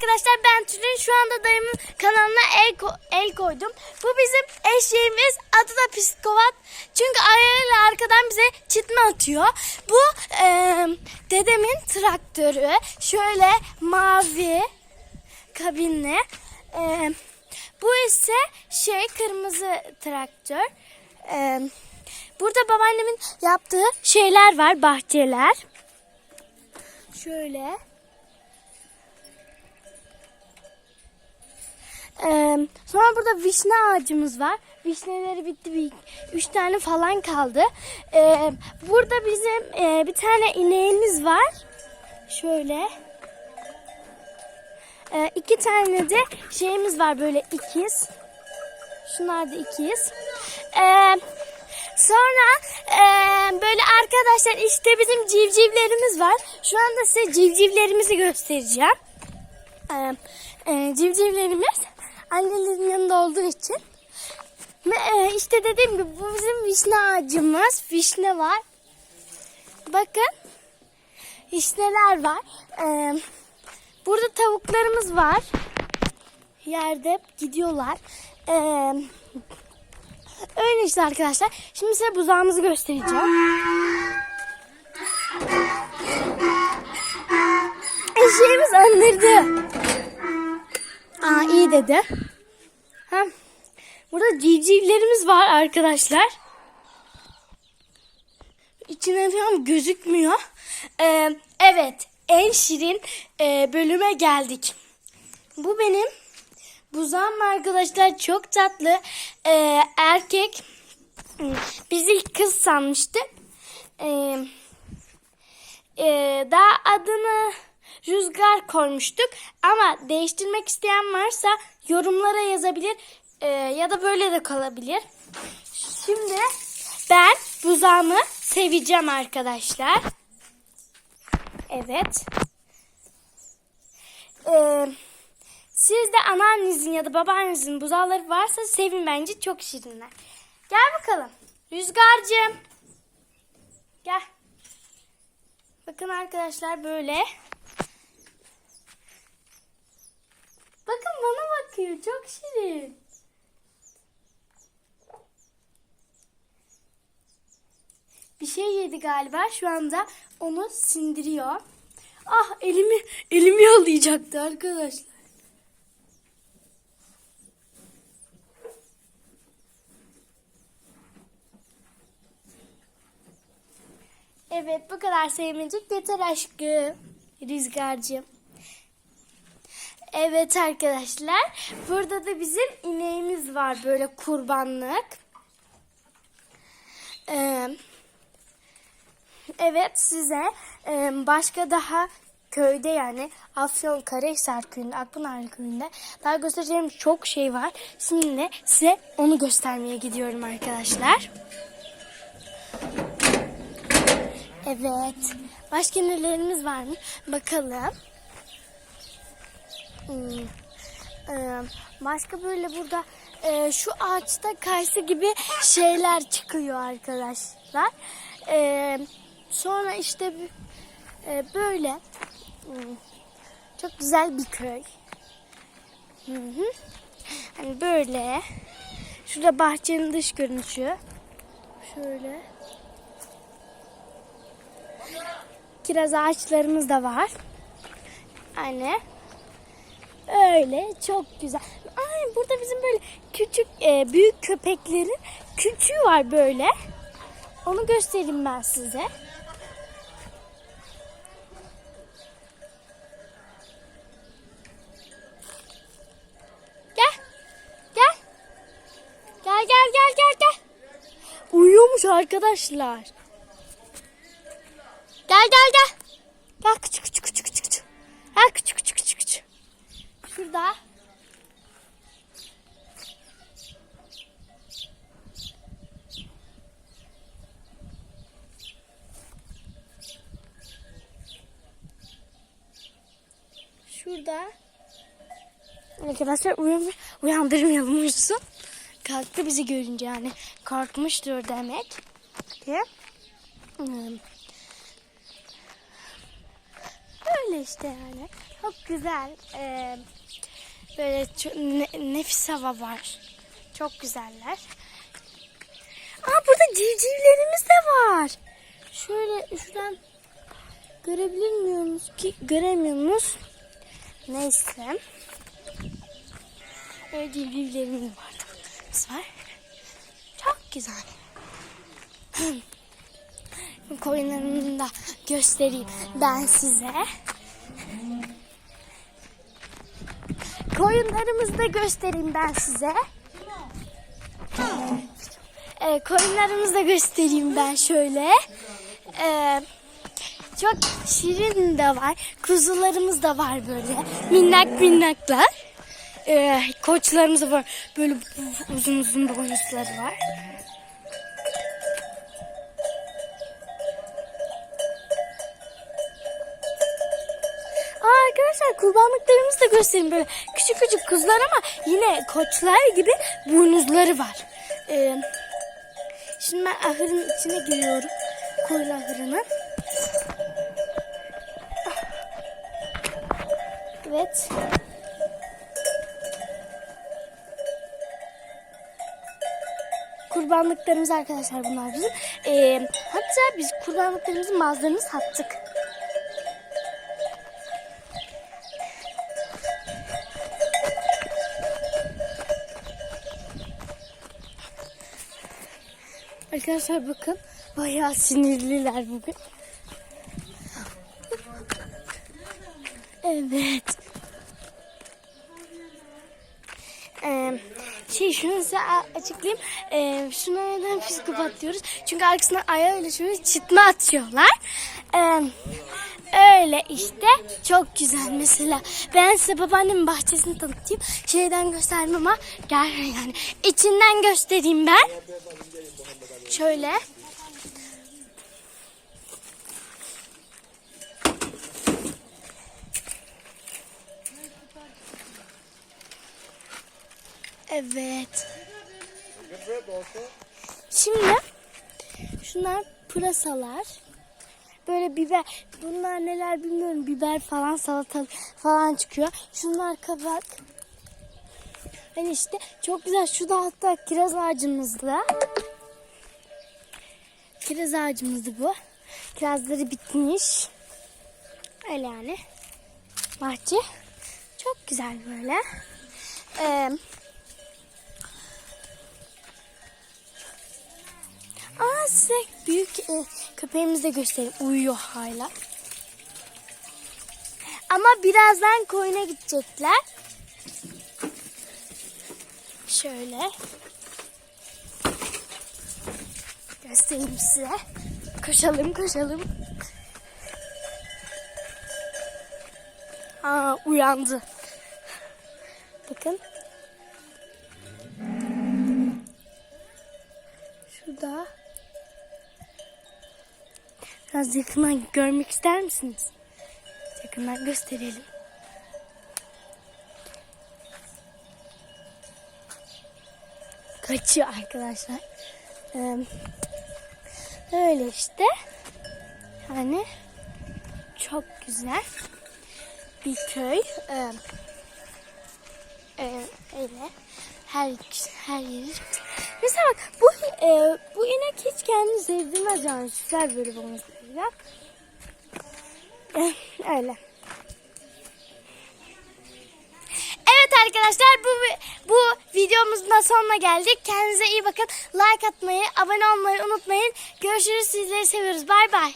arkadaşlar ben Tülin. Şu anda dayımın kanalına el, ko- el koydum. Bu bizim eşeğimiz. Adı da psikovat. Çünkü ayağıyla arkadan bize çitme atıyor. Bu e, dedemin traktörü. Şöyle mavi kabinli. E, bu ise şey kırmızı traktör. E, burada babaannemin yaptığı şeyler var. Bahçeler. Şöyle. Ee, sonra burada vişne ağacımız var. Vişneleri bitti. Bir, üç tane falan kaldı. Ee, burada bizim e, bir tane ineğimiz var. Şöyle. Ee, iki tane de şeyimiz var böyle ikiz. Şunlar da ikiz. Ee, sonra e, böyle arkadaşlar işte bizim civcivlerimiz var. Şu anda size civcivlerimizi göstereceğim. Ee, e, civcivlerimiz annelerin yanında olduğu için. E, işte dediğim gibi bu bizim vişne ağacımız. Vişne var. Bakın. Vişneler var. Ee, burada tavuklarımız var. Yerde gidiyorlar. Ee, öyle işte arkadaşlar. Şimdi size buzağımızı göstereceğim. Eşeğimiz anırdı. İyi dedi. Ha. Burada civcivlerimiz var arkadaşlar. İçine falan gözükmüyor. Ee, evet en şirin e, bölüme geldik. Bu benim buzağım arkadaşlar çok tatlı. Ee, erkek biz ilk kız sanmıştık. Ee, e, daha adını Rüzgar koymuştuk. Ama değiştirmek isteyen varsa yorumlara yazabilir. Ee, ya da böyle de kalabilir. Şimdi ben buzağımı seveceğim arkadaşlar. Evet. Ee, siz de anneannenizin ya da babaannenizin buzağları varsa sevin bence çok şirinler. Gel bakalım. Rüzgar'cığım. Gel. Bakın arkadaşlar böyle. Bakın bana bakıyor. Çok şirin. Bir şey yedi galiba. Şu anda onu sindiriyor. Ah elimi elimi yalayacaktı arkadaşlar. Evet bu kadar sevmeyecek yeter aşkım. Rüzgar'cığım. Evet arkadaşlar. Burada da bizim ineğimiz var böyle kurbanlık. Evet size başka daha köyde yani Afyon Karahisar köyünde, Akpınar köyünde daha göstereceğim çok şey var. Şimdi size onu göstermeye gidiyorum arkadaşlar. Evet. Başka nelerimiz var mı? Bakalım. Hmm. Ee, başka böyle burada e, şu ağaçta kayısı gibi şeyler çıkıyor arkadaşlar. Ee, sonra işte e, böyle hmm, çok güzel bir köy. Hı. Hani böyle. Şurada bahçenin dış görünüşü. Şöyle. Kiraz ağaçlarımız da var. Anne. Öyle çok güzel. Ay burada bizim böyle küçük e, büyük köpeklerin küçüğü var böyle. Onu göstereyim ben size. Gel. Gel. Gel gel gel gel. Uyuyormuş arkadaşlar. Gel. Gel Şurada. Arkadaşlar uyan, uyandırmayalım uyusun. Kalktı bizi görünce yani. Korkmuştur demek ki. Hmm. Böyle Öyle işte yani. Çok güzel. Ee, böyle ne- nefis hava var. Çok güzeller. Aa burada civcivlerimiz de var. Şöyle şuradan görebilir miyorsunuz ki göremiyorsunuz. Neyse. Civcivlerimiz var. Biz var. Çok güzel. Koyunlarımı da göstereyim ben size. Koyunlarımızı da göstereyim ben size. Ee, koyunlarımızı da göstereyim ben şöyle. Ee, çok şirin de var. Kuzularımız da var böyle. Minnak minnaklar. Ee, koçlarımız da var. Böyle uzun uzun boynuzları var. Arkadaşlar kurbanlıklarımızı da göstereyim böyle küçük küçük kuzular ama yine koçlar gibi boynuzları var. Ee, şimdi ben ahırın içine giriyorum. Koyun ahırının. Evet. Kurbanlıklarımız arkadaşlar bunlar bizim. Ee, hatta biz kurbanlıklarımızın bazılarını sattık. Arkadaşlar bakın bayağı sinirliler bugün. Evet. Ee, şey şunu size açıklayayım. Ee, şuna neden psikopat diyoruz? Çünkü arkasına ayağı öyle şöyle çıtma atıyorlar. Ee, öyle işte. Çok güzel mesela. Ben size babaannemin bahçesini tanıtayım. Şeyden göstermem ama gel yani. içinden göstereyim ben. Şöyle. Evet. Şimdi şunlar pırasalar. Böyle biber. Bunlar neler bilmiyorum. Biber falan salata falan çıkıyor. Şunlar kabak. Hani işte çok güzel. Şu da hatta kiraz ağacımızda. Kiraz ağacımızdı bu. Kirazları bitmiş. Öyle yani. Bahçe. Çok güzel böyle. Ee, aa size büyük e, köpeğimizi de göstereyim. Uyuyor hala. Ama birazdan koyuna gidecekler. Şöyle. Göstereyim size. Koşalım koşalım. Aa uyandı. Biraz yakından görmek ister misiniz? Yakından gösterelim. Kaçıyor arkadaşlar. Ee, öyle işte. Yani çok güzel bir köy. Ee, öyle her her yeri. Mesela bak bu e, bu inek hiç kendini sevdirmez yani süsler böyle söyleyeceğim. Eh, öyle. Evet arkadaşlar bu bu videomuzun da sonuna geldik. Kendinize iyi bakın. Like atmayı, abone olmayı unutmayın. Görüşürüz. Sizleri seviyoruz. Bay bay.